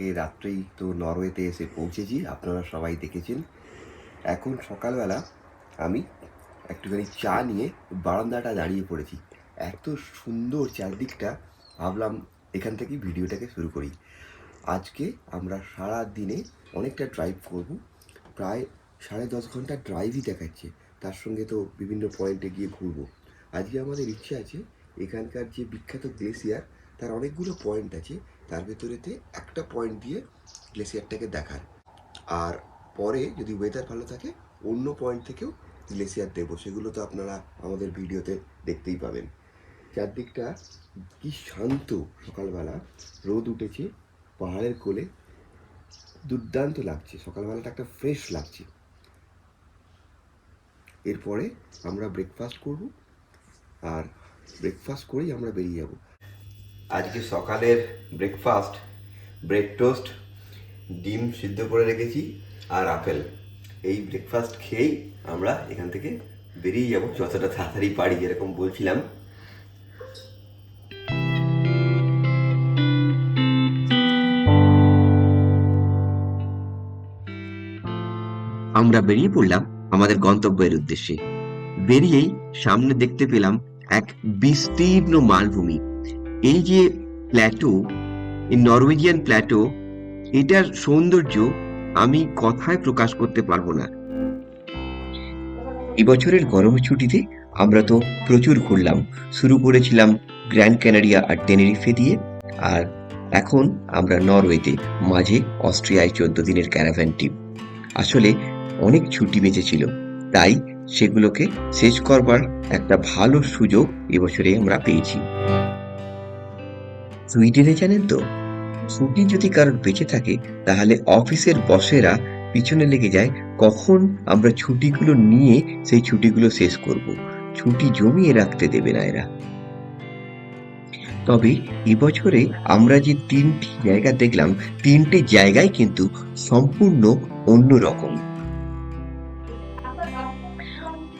কালকে রাত্রেই তো নরওয়েতে এসে পৌঁছেছি, আপনারা সবাই দেখেছেন। এখন সকালবেলা আমি একটুখানি চা নিয়ে বারান্দাটা দাঁড়িয়ে পড়েছি। এত সুন্দর চারদিকটা, ভাবলাম এখান থেকেই ভিডিওটাকে শুরু করি। আজকে আমরা সারা দিনে অনেকটা ড্রাইভ করব। প্রায় সাড়ে দশ ঘণ্টা ড্রাইভই দেখাচ্ছে। তার সঙ্গে তো বিভিন্ন পয়েন্টে গিয়ে ঘুরবো। আজকে আমাদের ইচ্ছে আছে, এখানকার যে বিখ্যাত গ্লেসিয়ার তার অনেকগুলো পয়েন্ট আছে। তার ভেতরেতে একটা পয়েন্ট দিয়ে গ্লেসিয়ারটাকে দেখার। আর পরে যদি ওয়েদার ভালো থাকে, অন্য পয়েন্ট থেকেও গ্লেসিয়ার দেবো। সেগুলো তো আপনারা আমাদের ভিডিওতে দেখতেই পাবেন। চারদিকটা কি শান্ত সকালবেলা। রোদ উঠেছে, পাহাড়ের কোলে। দুর্দান্ত লাগছে। সকালবেলাটা একটা ফ্রেশ লাগছে। এরপরে আমরা ব্রেকফাস্ট করব। আর ব্রেকফাস্ট করেই আমরা বেরিয়ে যাব। আজকে সকালের ব্রেকফাস্ট ব্রেড টোস্ট ডিম সিদ্ধ করে রেখেছি আর আপেল। এই ব্রেকফাস্ট খেয়েই আমরা এখান থেকে বেরিয়ে যাব যতটা তাড়াতাড়ি পারি, যেরকম বলছিলাম। আমরা বেরিয়ে পড়লাম আমাদের গন্তব্যের উদ্দেশ্যে। বেরিয়েই সামনে দেখতে পেলাম এক বিস্তীর্ণ মালভূমি। এই যে প্ল্যাটো এই নরওয়েজিয়ান প্ল্যাটো এটার সৌন্দর্য আমি কথায় প্রকাশ করতে পারব না। এবছরের গরম ছুটিতে আমরা তো প্রচুর ঘুরলাম। শুরু করেছিলাম গ্র্যান্ড ক্যানারিয়া আর টেনেরিফে দিয়ে, আর এখন আমরা নরওয়েতে মাঝে অস্ট্রিয়ায় চোদ্দ দিনের ক্যারাভ্যান টিম আসলে অনেক ছুটি বেঁচেছিল, তাই সেগুলোকে শেষ করবার একটা ভালো সুযোগ এবছরে আমরা পেয়েছি। সুইডেনে জানেন তো, ছুটি যদি কারোর বেঁচে থাকে, তাহলে অফিসের বসেরা পিছনে লেগে যায়, কখন আমরা ছুটিগুলো নিয়ে সেই ছুটিগুলো শেষ করব। ছুটি জমিয়ে রাখতে দেবে না এরা। তবে এবছরে আমরা যে তিনটি জায়গা দেখলাম, তিনটে জায়গায় কিন্তু সম্পূর্ণ অন্য রকম।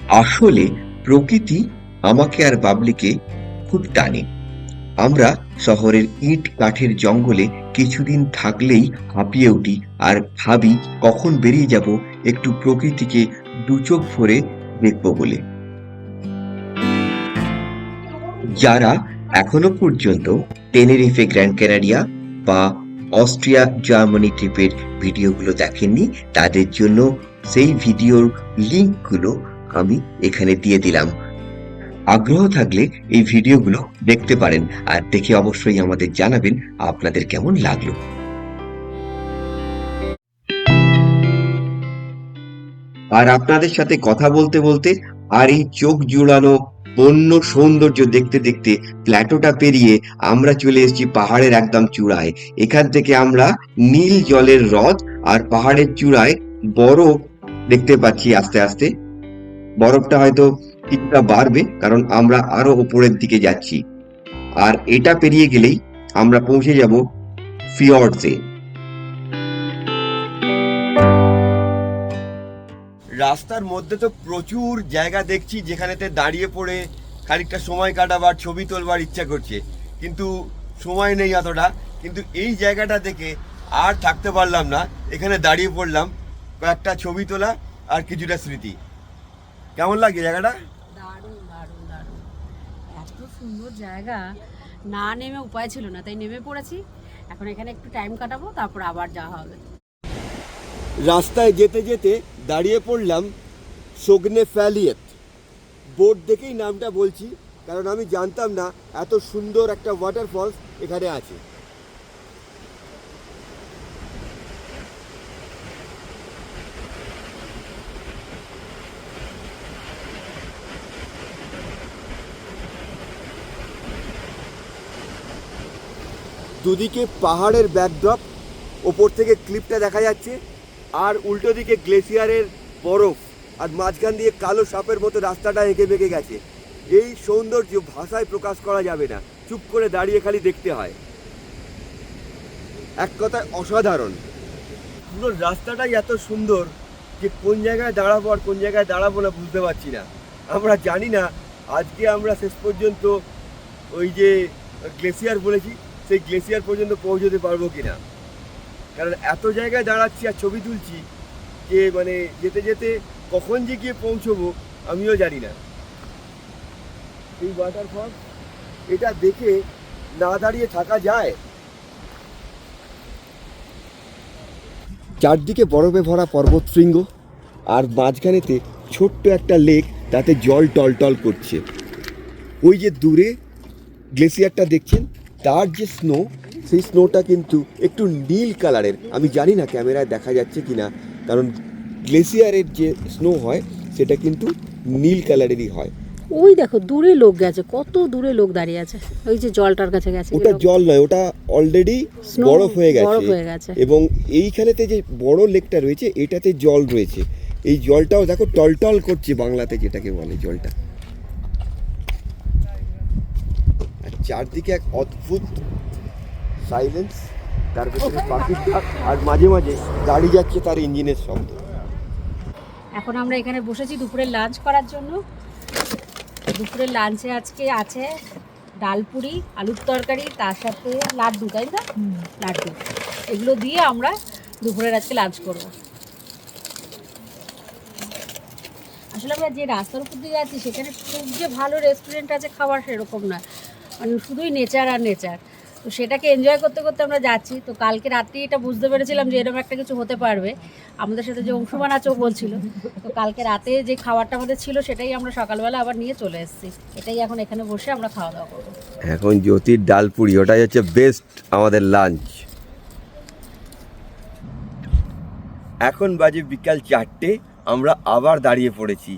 আসলে প্রকৃতি আমাকে আর বাবলিকে খুব টানে। আমরা শহরের ইট কাঠের জঙ্গলে কিছুদিন থাকলেই হাঁপিয়ে উঠি আর ভাবি কখন বেরিয়ে যাব একটু প্রকৃতিকে দু চোখ ভরে দেখব বলে। যারা এখনও পর্যন্ত টেনেরিফে গ্র্যান্ড ক্যানারিয়া বা অস্ট্রিয়া জার্মানি ট্রিপের ভিডিওগুলো দেখেননি, তাদের জন্য সেই ভিডিওর লিঙ্কগুলো আমি এখানে দিয়ে দিলাম। আগ্রহ থাকলে এই ভিডিওগুলো দেখতে পারেন আর দেখে অবশ্যই আমাদের জানাবেন আপনাদের কেমন লাগল। আর আপনাদের সাথে কথা বলতে বলতে আর এই চোখ জুড়ানো বন্য সৌন্দর্য দেখতে দেখতে প্ল্যাটোটা পেরিয়ে আমরা চলে এসেছি পাহাড়ের একদম চূড়ায়। এখান থেকে আমরা নীল জলের হ্রদ আর পাহাড়ের চূড়ায় বরফ দেখতে পাচ্ছি আস্তে আস্তে। বরফটা হয়তো কিছুটা বাড়বে, কারণ আমরা আরও উপরের দিকে যাচ্ছি। আর এটা পেরিয়ে গেলেই আমরা পৌঁছে যাব ফিয়র্ডসে। রাস্তার মধ্যে তো প্রচুর জায়গা দেখছি, যেখানেতে দাঁড়িয়ে পড়ে খানিকটা সময় কাটাবার, ছবি তোলবার ইচ্ছা করছে। কিন্তু সময় নেই এতটা কিন্তু এই জায়গাটা দেখে আর থাকতে পারলাম না। এখানে দাঁড়িয়ে পড়লাম, কয়েকটা ছবি তোলা আর কিছুটা স্মৃতি। কেমন লাগে জায়গাটা? সুন্দর জায়গা। না নেমে উপায় ছিল না, তাই নেমে পড়েছি। এখন এখানে একটু টাইম কাটাবো, তারপর আবার যাওয়া হবে। রাস্তায় যেতে যেতে দাঁড়িয়ে পড়লাম সগ্নে ফ্যালিয়েত বোর্ড দেখেই নামটা বলছি, কারণ আমি জানতাম না এত সুন্দর একটা ওয়াটারফলস এখানে আছে। দুদিকে পাহাড়ের ব্যাকড্রপ ওপর থেকে ক্লিপটা দেখা যাচ্ছে, আর উল্টো দিকে গ্লেসিয়ারের বরফ, আর মাঝখান দিয়ে কালো সাপের মতো রাস্তাটা এঁকে বেঁকে গেছে। এই সৌন্দর্য ভাষায় প্রকাশ করা যাবে না, চুপ করে দাঁড়িয়ে খালি দেখতে হয়। এক কথায় অসাধারণ। পুরো রাস্তাটাই এত সুন্দর যে কোন জায়গায় দাঁড়াবো আর কোন জায়গায় দাঁড়াবো না বুঝতে পারছি না। আমরা জানি না, আজকে আমরা শেষ পর্যন্ত ওই যে গ্লেসিয়ার বলেছি সেই গ্লেসিয়ার পর্যন্ত পৌঁছতে পারব কিনা? কারণ এত জায়গায় দাঁড়াচ্ছি আর ছবি তুলছি যে মানে যেতে যেতে কখন যে গিয়ে পৌঁছবো আমিও জানি না। এই ওয়াটারফল এটা দেখে না দাঁড়িয়ে থাকা যায়। চারদিকে বরফে ভরা পর্বত শৃঙ্গ আর মাঝখানেতে ছোট্ট একটা লেক তাতে জল টলটল করছে। ওই যে দূরে গ্লেসিয়ারটা দেখছেন? তার যে স্নো সেই স্নোটা কিন্তু একটু নীল কালারের। আমি জানি না ক্যামেরায় দেখা যাচ্ছে কি না কারণ গ্লেসিয়ারের যে স্নো হয় সেটা কিন্তু নীল কালারেরই হয়। ওই দেখো দূরে লোক গেছে কত দূরে লোক দাঁড়িয়ে আছে। ওই যে জলটার কাছে গেছে ওটা জল নয় ওটা অলরেডি বরফ হয়ে গেছে। বরফ হয়ে গেছে। এবং এইখানেতে যে বড় লেকটা রয়েছে এটাতে জল রয়েছে। এই জলটাও দেখো টলটল করছে বাংলাতে যেটাকে বলে জলটা আর চারদিকে এক অদ্ভুত সাইলেন্স তার ভেতরে পাখির ডাক আর মাঝে মাঝে গাড়ি যাচ্ছে তার ইঞ্জিনের শব্দ। এখন আমরা এখানে বসেছি দুপুরে লাঞ্চ করার জন্য। দুপুরের লাঞ্চে আজকে আছে ডাল পুরি আলুর তরকারি তার সাথে লাড্ডু তাই না? লাড্ডু। এগুলো দিয়ে আমরা দুপুরের আজকে লাঞ্চ করব। আসলে আমরা যে রাস্তার উপর দিয়ে যাচ্ছি সেখানে খুব যে ভালো রেস্টুরেন্ট আছে খাবার সেরকম না মানে শুধুই নেচার আর নেচার তো সেটাকে এনজয় করতে করতে আমরা যাচ্ছি। তো কালকে রাত্রি এটা বুঝতে পেরেছিলাম যে এরকম একটা কিছু হতে পারবে। আমাদের সাথে যে অংশুমান আচও বলছিল। তো কালকে রাতে যে খাবারটা আমাদের ছিল, সেটাই আমরা সকালবেলা আবার নিয়ে চলে এসেছি। এটাই এখন এখানে বসে আমরা খাওয়া দাওয়া করব। এখন জ্যোতির ডালপুরি ওটাই হচ্ছে বেস্ট আমাদের লাঞ্চ এখন বাজে বিকাল চারটে, আমরা আবার দাঁড়িয়ে পড়েছি।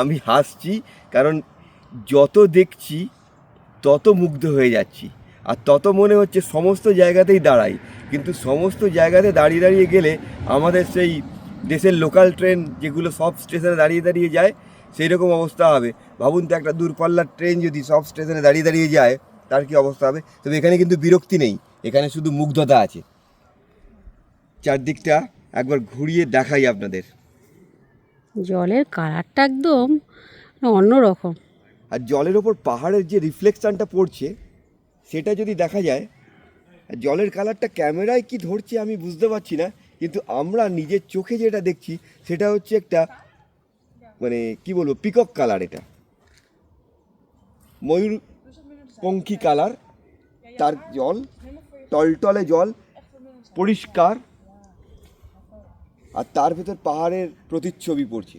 আমি হাসছি, কারণ যত দেখছি, তত মুগ্ধ হয়ে যাচ্ছি। আর তত মনে হচ্ছে সমস্ত জায়গাতেই দাঁড়াই। কিন্তু সমস্ত জায়গাতে দাঁড়িয়ে দাঁড়িয়ে গেলে আমাদের সেই দেশের লোকাল ট্রেন যেগুলো সব স্টেশনে দাঁড়িয়ে দাঁড়িয়ে যায় সেই রকম অবস্থা হবে। ভাবুন তো একটা দূরপাল্লার ট্রেন যদি সব স্টেশনে দাঁড়িয়ে দাঁড়িয়ে যায়, তার কি অবস্থা হবে? তবে এখানে কিন্তু বিরক্তি নেই। এখানে শুধু মুগ্ধতা আছে। চারদিকটা একবার ঘুরিয়ে দেখাই আপনাদের। জলের কালারটা একদম অন্যরকম। আর জলের ওপর পাহাড়ের যে রিফ্লেকশনটা পড়ছে, সেটা যদি দেখা যায় জলের কালারটা ক্যামেরায় কি ধরছে আমি বুঝতে পারছি না, কিন্তু আমরা নিজের চোখে যেটা দেখছি, সেটা হচ্ছে একটা মানে কি বলব পিকক কালার এটা। ময়ূর পঙ্খী কালার তার জল, টলটলে জল, পরিষ্কার, আর তার ভেতর পাহাড়ের প্রতিচ্ছবি পড়ছে।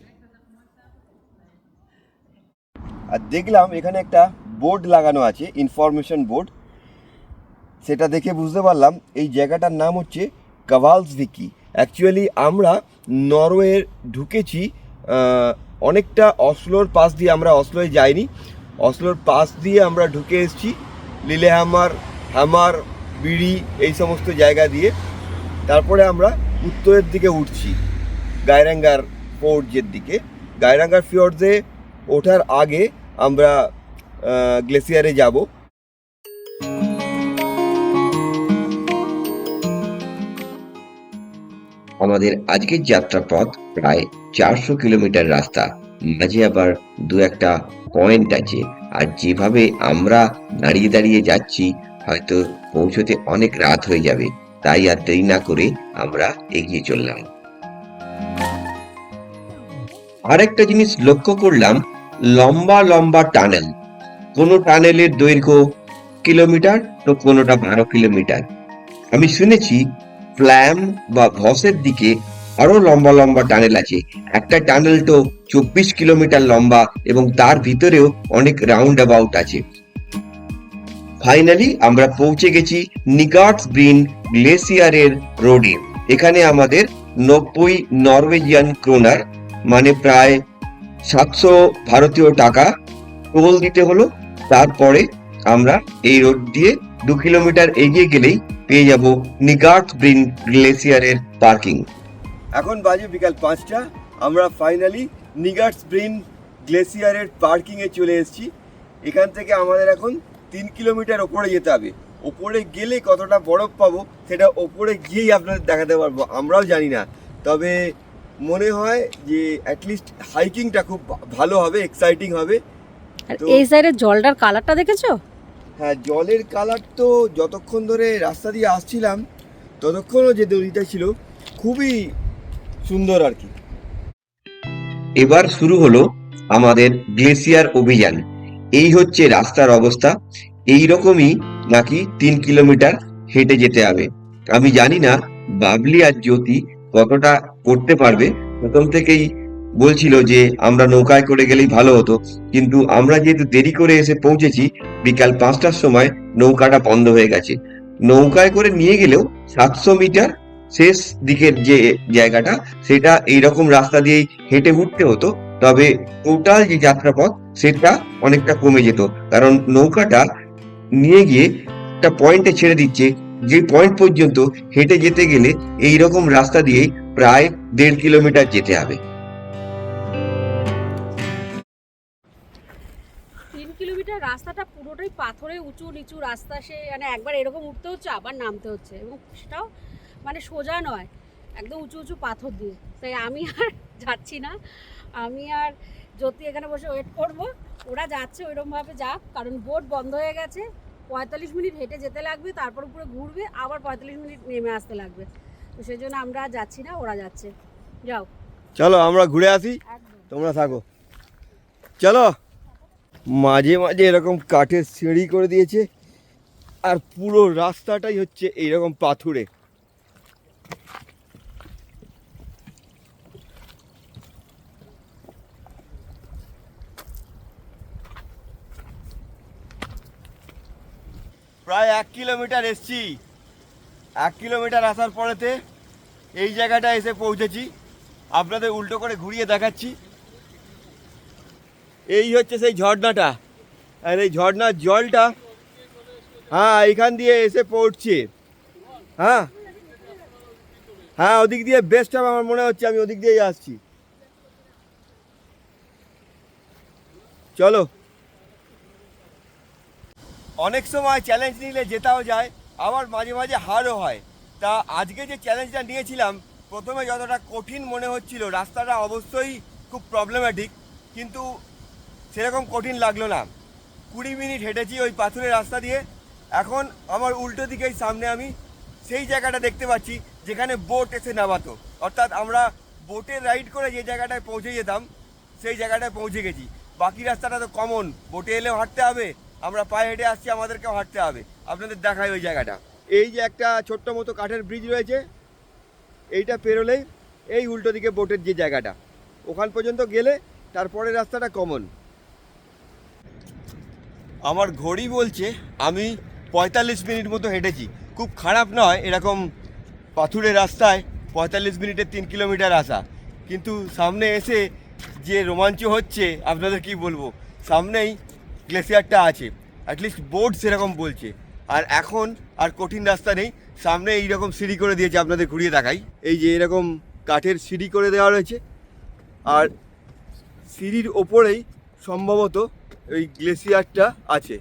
আর দেখলাম এখানে একটা বোর্ড লাগানো আছে ইনফরমেশন বোর্ড। সেটা দেখে বুঝতে পারলাম এই জায়গাটার নাম হচ্ছে কাভালস ভিকি অ্যাকচুয়ালি আমরা নরওয়ে ঢুকেছি অনেকটা অসলোর পাশ দিয়ে আমরা অসলোয় যাইনি। অসলোর পাশ দিয়ে আমরা ঢুকে এসেছি, লিলেহামার হ্যামার বিড়ি এই সমস্ত জায়গা দিয়ে। তারপরে আমরা উত্তরের দিকে উঠছি গায়রাঙ্গার ফোর্টজের দিকে। গায়রাঙ্গার ফিওর্ডসে ওঠার আগে আমরা গ্লেসিয়ারে যাব। আমাদের আজকের যাত্রাপথ প্রায় চারশো কিলোমিটার রাস্তা। মাঝে আবার দু একটা পয়েন্ট আছে। আর যেভাবে আমরা দাঁড়িয়ে দাঁড়িয়ে যাচ্ছি, হয়তো পৌঁছতে অনেক রাত হয়ে যাবে। তাই আর দেরি না করে আমরা এগিয়ে চললাম। আরেকটা জিনিস লক্ষ্য করলাম লম্বা লম্বা টানেল। কোনো টানেলের দৈর্ঘ্য কিলোমিটার তো কোনোটা বারো কিলোমিটার। আমি শুনেছি ফ্ল্যাম বা ভসের দিকে আরও লম্বা লম্বা টানেল আছে। একটা টানেল তো চব্বিশ কিলোমিটার লম্বা এবং তার ভিতরেও অনেক রাউন্ড অ্যাবাউট আছে। ফাইনালি আমরা পৌঁছে গেছি নিগার্টস ব্রিন গ্লেসিয়ারের রোডে। এখানে আমাদের নব্বই নরওয়েজিয়ান ক্রোনার মানে প্রায় সাতশো ভারতীয় টাকা টোল দিতে হলো। তারপরে আমরা এই রোড দিয়ে দু কিলোমিটার এগিয়ে গেলেই পেয়ে যাব নিগার্ট ব্রিন গ্লেসিয়ারের পার্কিং এখন বাজে বিকাল পাঁচটা। আমরা ফাইনালি নিগার্স ব্রিন গ্লেসিয়ারের পার্কিংয়ে চলে এসেছি। এখান থেকে আমাদের এখন তিন কিলোমিটার ওপরে যেতে হবে। ওপরে গেলে কতটা বরফ পাবো, সেটা ওপরে গিয়েই আপনাদের দেখাতে পারব। আমরাও জানি না। তবে মনে হয় যে অ্যাটলিস্ট হাইকিংটা খুব ভালো হবে এক্সাইটিং হবে। আর এই সাইডের জলটার কালারটা দেখেছ? হ্যাঁ জলের কালার তো যতক্ষণ ধরে রাস্তা দিয়ে আসছিলাম ততক্ষণও যে নদীটা ছিল খুবই সুন্দর আর কি। এবার শুরু হলো আমাদের গ্লেসিয়ার অভিযান। এই হচ্ছে রাস্তার অবস্থা। এই রকমই নাকি তিন কিলোমিটার হেঁটে যেতে হবে। আমি জানি না বাবলি আর জ্যোতি কতটা করতে পারবে? প্রথম থেকেই বলছিল যে, আমরা নৌকায় করে গেলেই ভালো হতো। কিন্তু আমরা যেহেতু দেরি করে এসে পৌঁছেছি, বিকাল পাঁচটার সময় নৌকাটা বন্ধ হয়ে গেছে। নৌকায় করে নিয়ে গেলেও সাতশো মিটার শেষ দিকের যে জায়গাটা, সেটা এইরকম রাস্তা দিয়েই হেঁটে উঠতে হতো। তবে টোটাল যে যাত্রাপথ, সেটা অনেকটা কমে যেত। কারণ নৌকাটা নিয়ে গিয়ে একটা পয়েন্টে ছেড়ে দিচ্ছে। যে পয়েন্ট পর্যন্ত হেঁটে যেতে গেলে এই রকম রাস্তা দিয়েই প্রায় দেড় কিলোমিটার যেতে হবে। তিন কিলোমিটার রাস্তাটা পুরোটাই পাথরে উঁচু নিচু রাস্তা, সে মানে একবার এরকম উঠতে হচ্ছে, আবার নামতে হচ্ছে এবং সেটাও মানে সোজা নয়, একদম উঁচু উঁচু পাথর দিয়ে। তাই আমি আর যাচ্ছি না, আমি আর জ্যোতি এখানে বসে ওয়েট করব, ওরা যাচ্ছে ওইরকমভাবে যাক, কারণ বোট বন্ধ হয়ে গেছে। পঁয়তাল্লিশ মিনিট হেঁটে যেতে লাগবে তারপর উপরে ঘুরবে আবার পঁয়তাল্লিশ মিনিট নেমে আসতে লাগবে। তো সেই জন্য আমরা যাচ্ছি না ওরা যাচ্ছে। যাও। চলো আমরা ঘুরে আসি। তোমরা থাকো। চলো। মাঝে মাঝে এরকম কাঠের সিঁড়ি করে দিয়েছে আর পুরো রাস্তাটাই হচ্ছে এইরকম পাথুরে। প্রায় এক কিলোমিটার এসছি। এক কিলোমিটার আসার পরেতে এই জায়গাটা এসে পৌঁছেছি। আপনাদের উল্টো করে ঘুরিয়ে দেখাচ্ছি। এই হচ্ছে সেই ঝর্ণাটা। আর এই ঝর্ণার জলটা হ্যাঁ এইখান দিয়ে এসে পড়ছে। হ্যাঁ হ্যাঁ ওদিক দিয়ে বেস্ট হবে আমার মনে হচ্ছে। আমি ওদিক দিয়েই আসছি। চলো। অনেক সময় চ্যালেঞ্জ নিলে জেতাও যায়, আবার মাঝে মাঝে হারও হয়। তা আজকে যে চ্যালেঞ্জটা নিয়েছিলাম, প্রথমে যতটা কঠিন মনে হচ্ছিল, রাস্তাটা অবশ্যই খুব প্রবলেম্যাটিক কিন্তু সেরকম কঠিন লাগল না। কুড়ি মিনিট হেঁটেছি ওই পাথরের রাস্তা দিয়ে, এখন আমার উল্টো দিকেই সামনে আমি সেই জায়গাটা দেখতে পাচ্ছি, যেখানে বোট এসে নামাতো। অর্থাৎ আমরা বোটে রাইড করে যে জায়গাটায় পৌঁছে যেতাম, সেই জায়গাটায় পৌঁছে গেছি। বাকি রাস্তাটা তো কমন বোটে এলেও হাঁটতে হবে আমরা পায়ে হেঁটে আসছি, আমাদেরকেও হাঁটতে হবে। আপনাদের দেখায় ওই জায়গাটা। এই যে একটা ছোট্ট মতো কাঠের ব্রিজ রয়েছে, এইটা পেরোলেই এই উল্টো দিকে বোটের যে জায়গাটা, ওখান পর্যন্ত গেলে তারপরে রাস্তাটা কমন আমার ঘড়ি বলছে, আমি পঁয়তাল্লিশ মিনিট মতো হেঁটেছি। খুব খারাপ নয়, এরকম পাথুরের রাস্তায় পঁয়তাল্লিশ মিনিটে তিন কিলোমিটার আসা। কিন্তু সামনে এসে যে রোমাঞ্চ হচ্ছে, আপনাদের কি বলব? সামনেই গ্লেসিয়ারটা আছে অ্যাটলিস্ট বোর্ড সেরকম বলছে। আর এখন আর কঠিন রাস্তা নেই, সামনে এইরকম সিঁড়ি করে দিয়েছে আপনাদের ঘুরিয়ে দেখাই। এই যে এরকম কাঠের সিঁড়ি করে দেওয়া রয়েছে। আর সিঁড়ির ওপরেই সম্ভবত ওই গ্লেসিয়ারটা আছে।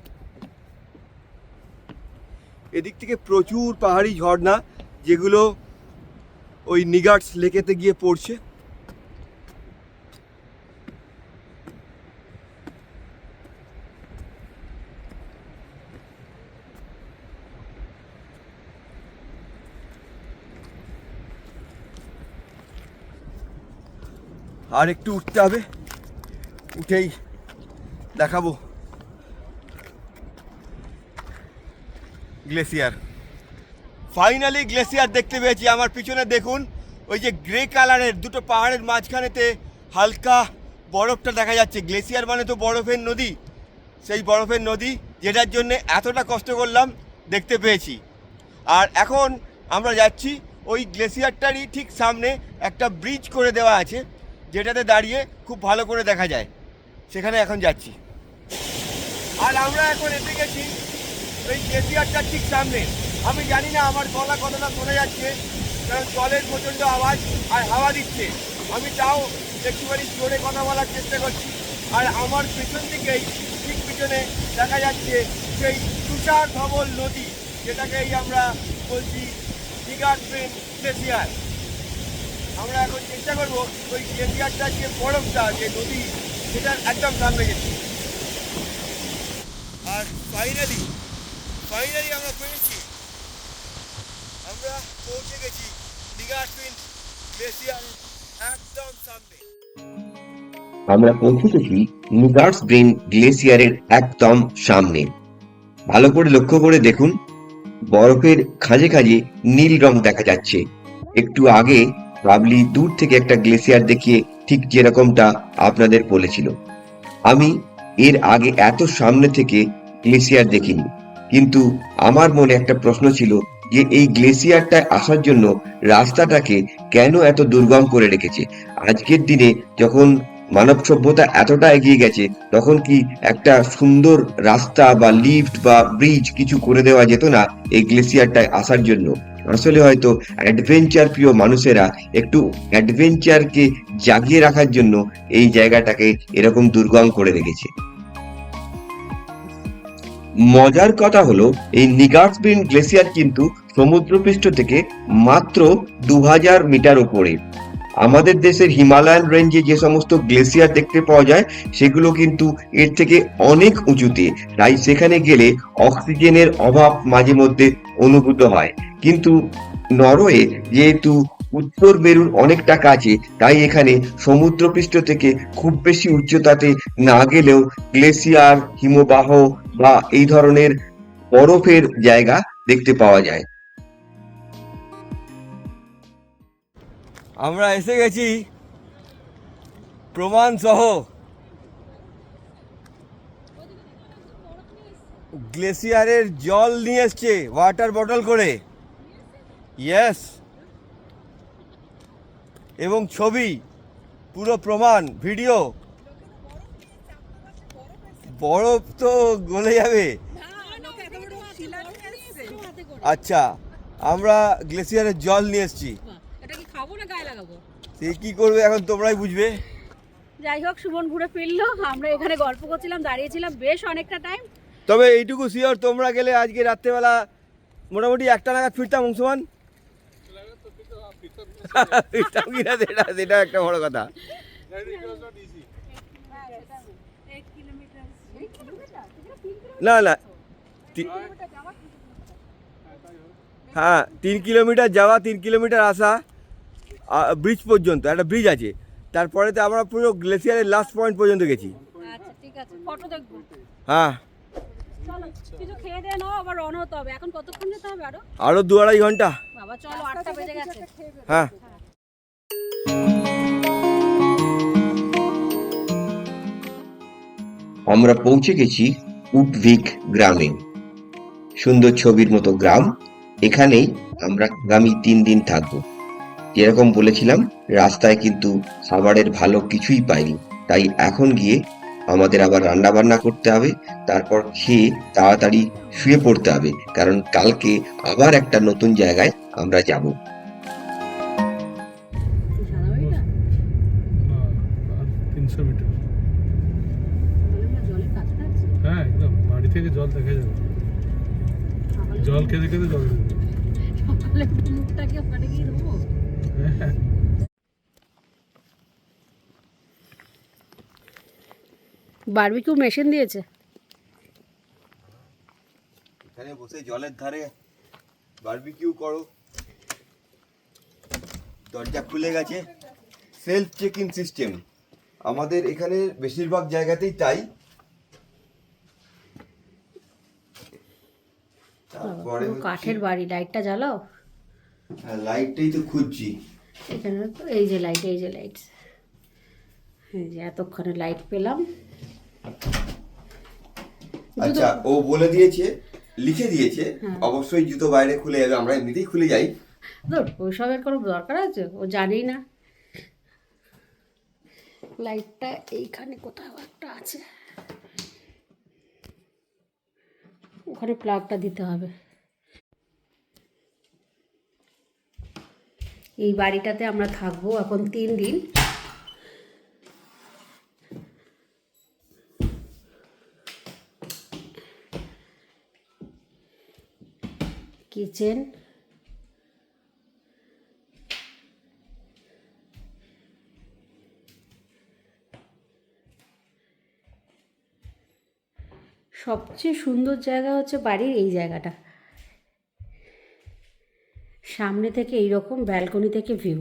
এদিক থেকে প্রচুর পাহাড়ি ঝর্ণা, যেগুলো ওই নিগার্টস লেকেতে গিয়ে পড়ছে। আর একটু উঠতে হবে। উঠেই দেখাবো। গ্লেসিয়ার। ফাইনালি গ্লেসিয়ার দেখতে পেয়েছি। আমার পিছনে দেখুন, ওই যে গ্রে কালারের দুটো পাহাড়ের মাঝখানেতে হালকা বরফটা দেখা যাচ্ছে। গ্লেসিয়ার মানে তো বরফের নদী। সেই বরফের নদী, যেটার জন্য এতটা কষ্ট করলাম দেখতে পেয়েছি। আর এখন আমরা যাচ্ছি, ওই গ্লেসিয়ারটারই ঠিক সামনে একটা ব্রিজ করে দেওয়া আছে। যেটাতে দাঁড়িয়ে খুব ভালো করে দেখা যায়। সেখানে এখন যাচ্ছি। আর আমরা এখন এসে গেছি ওই গ্লেসিয়ারটার ঠিক সামনে। আমি জানি না আমার গলা কতটা শোনা যাচ্ছে, কারণ জলের প্রচণ্ড আওয়াজ আর হাওয়া দিচ্ছে। আমি তাও একটুখানি জোরে কথা বলার চেষ্টা করছি। আর আমার পেছন দিকেই ঠিক পিছনে দেখা যাচ্ছে সেই তুষার ধবল নদী, যেটাকেই আমরা বলছি দিঘার ট্রেন গ্লেসিয়ার আমরা এখন চেষ্টা করব ওই গ্লেসিয়ারটার যে বরফটা যে নদী, সেটার একদম সামনে গেছি আর ফাইনালি ফাইনালি আমরা পেয়েছি। আমরা পৌঁছে গেছি নিগার টুইন গ্লেসিয়ার একদম সামনে। আমরা পৌঁছে গেছি নিগার্স ব্রেন গ্লেসিয়ারের একদম সামনে। ভালো করে লক্ষ্য করে দেখুন, বরফের খাঁজে খাঁজে নীল রং দেখা যাচ্ছে। একটু আগে বাবলি দূর থেকে একটা গ্লেসিয়ার দেখিয়ে ঠিক যেরকমটা আপনাদের বলেছিল। আমি এর আগে এত সামনে থেকে গ্লেসিয়ার দেখিনি। কিন্তু আমার মনে একটা প্রশ্ন ছিল যে এই গ্লেসিয়ারটায় আসার জন্য রাস্তাটাকে কেন এত দুর্গম করে রেখেছে? আজকের দিনে যখন মানব সভ্যতা এতটা এগিয়ে গেছে, তখন কি একটা সুন্দর রাস্তা বা লিফট বা ব্রিজ কিছু করে দেওয়া যেত না এই গ্লেসিয়ারটায় আসার জন্য? আসলে হয়তো অ্যাডভেঞ্চার প্রিয় মানুষেরা একটু অ্যাডভেঞ্চারকে জাগিয়ে রাখার জন্য এই জায়গাটাকে এরকম দুর্গম করে রেখেছে। মজার কথা হলো, এই নিগার্সবিন গ্লেসিয়ার কিন্তু সমুদ্রপৃষ্ঠ থেকে মাত্র দু হাজার মিটার উপরে। আমাদের দেশের হিমালয়ান রেঞ্জে যে সমস্ত গ্লেসিয়ার দেখতে পাওয়া যায়, সেগুলো কিন্তু এর থেকে অনেক উঁচুতে। তাই সেখানে গেলে অক্সিজেনের অভাব মাঝে মধ্যে অনুভূত হয়। কিন্তু নরওয়ে যেহেতু উত্তর মেরুর অনেকটা কাছে, তাই এখানে সমুদ্রপৃষ্ঠ থেকে খুব বেশি উচ্চতাতে না গেলেও গ্লেসিয়ার হিমবাহ বা এই ধরনের বরফের জায়গা দেখতে পাওয়া যায়। আমরা এসে গেছি। প্রমাণ সহ। গ্লেসিয়ারের জল নিয়ে এসছে ওয়াটার বটল করে। ইয়েস এবং ছবি, পুরো প্রমাণ ভিডিও বরফ তো গলে যাবে। আচ্ছা আমরা গ্লেসিয়ারের জল নিয়ে এসছি। লাগাবো। সে কি করবে এখন তোমরাই বুঝবে? যাই হোক সুমন ঘুরে ফিরলো। আমরা এখানে গল্প করছিলাম দাঁড়িয়েছিলাম বেশ অনেকটা টাইম তবে এইটুকু শিওর তোমরা গেলে আজকে রাত্রেবেলা মোটামুটি একটা নাগাদ ফিরতাম অংশমান ফিরতাম কিনা সেটা সেটা একটা বড় কথা। না না হ্যাঁ তিন কিলোমিটার যাওয়া তিন কিলোমিটার আসা। ব্রিজ পর্যন্ত একটা ব্রিজ আছে। তারপরেতে আমরা পুরো গ্লেসিয়ারের লাস্ট পয়েন্ট পর্যন্ত গেছি। আচ্ছা ঠিক আছে ফটো দেখব। হ্যাঁ। কিছু খেয়ে দিয়ে নাও আবার রওনা হতে হবে। এখন কতক্ষণ যেতে হবে আরও? আরও দু আড়াই ঘণ্টা। বাবা চলো আটটা বেজে গেছে। হ্যাঁ। আমরা পৌঁছে গেছি উটভিক গ্রামে। সুন্দর ছবির মতো গ্রাম। এখানেই আমরা আগামী তিন দিন থাকব। যেরকম বলেছিলাম রাস্তায় কিন্তু খাবারের ভালো কিছুই পাইনি। তাই এখন গিয়ে আমাদের আবার রান্না বান্না করতে হবে তারপর খেয়ে তাড়াতাড়ি শুয়ে পড়তে হবে কারণ কালকে আবার একটা নতুন জায়গায় আমরা যাব। হ্যাঁ একদম। বাড়ি থেকে জল দেখা যাবে। জল খেতে খেতে জল মুখটাকে বারবিকিউ মেশিন দিয়েছে। এখানে বসে জলের ধারে বারবিকিউ করো। দরজা খুলে গেছে। Self check in system. আমাদের এখানে বেশিরভাগ জায়গাতেই তাই। তারপরে কাঠের বাড়ি লাইটটা জ্বালাও। লাইটটাই তো খুঁজছি। এখানে তো এই যে লাইট এই যে লাইট এই যে এতক্ষণে লাইট পেলাম। আচ্ছা ও বলে দিয়েছে লিখে দিয়েছে হ্যাঁ। অবশ্যই জুতো বাইরে খুলে যাবে আমরা এমনিতেই খুলে যাই। ধর ওইসবের কোনো দরকার আছে? ও জানেই না। লাইটটা এইখানে কোথাও একটা আছে। ওখানে প্লাগটা দিতে হবে। এই বাড়িটাতে আমরা থাকব এখন তিন দিন। কিচেন। সবচেয়ে সুন্দর জায়গা হচ্ছে বাড়ির এই জায়গাটা। সামনে থেকে এই রকম ব্যালকনি থেকে ভিউ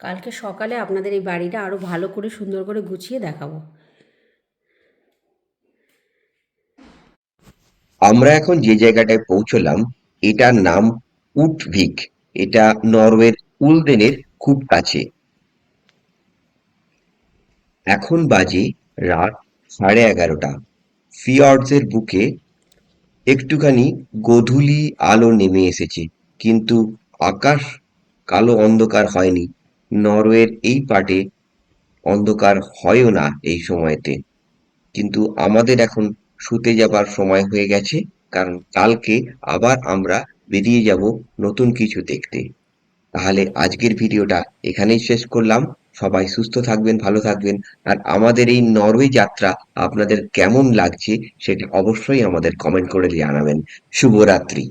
কালকে সকালে আপনাদের এই বাড়িটা আরও ভালো করে, সুন্দর করে গুছিয়ে দেখাবো। আমরা এখন যে জায়গাটায় পৌঁছলাম, এটার নাম উটভিক এটা নরওয়ের উলদেনের খুব কাছে। এখন বাজে রাত সাড়ে এগারোটা। ফিয়র্ডসের বুকে একটুখানি গোধূলি আলো নেমে এসেছে, কিন্তু আকাশ কালো অন্ধকার হয়নি। নরওয়ের এই পাটে অন্ধকার হয়ও না এই সময়তে। কিন্তু আমাদের এখন শুতে যাবার সময় হয়ে গেছে, কারণ কালকে আবার আমরা বেরিয়ে যাব নতুন কিছু দেখতে। তাহলে আজকের ভিডিওটা এখানেই শেষ করলাম। সবাই সুস্থ থাকবেন, ভালো থাকবেন। আর আমাদের এই নরওয়ে যাত্রা আপনাদের কেমন লাগছে সেটা অবশ্যই আমাদের কমেন্ট করে জানাবেন। শুভরাত্রি।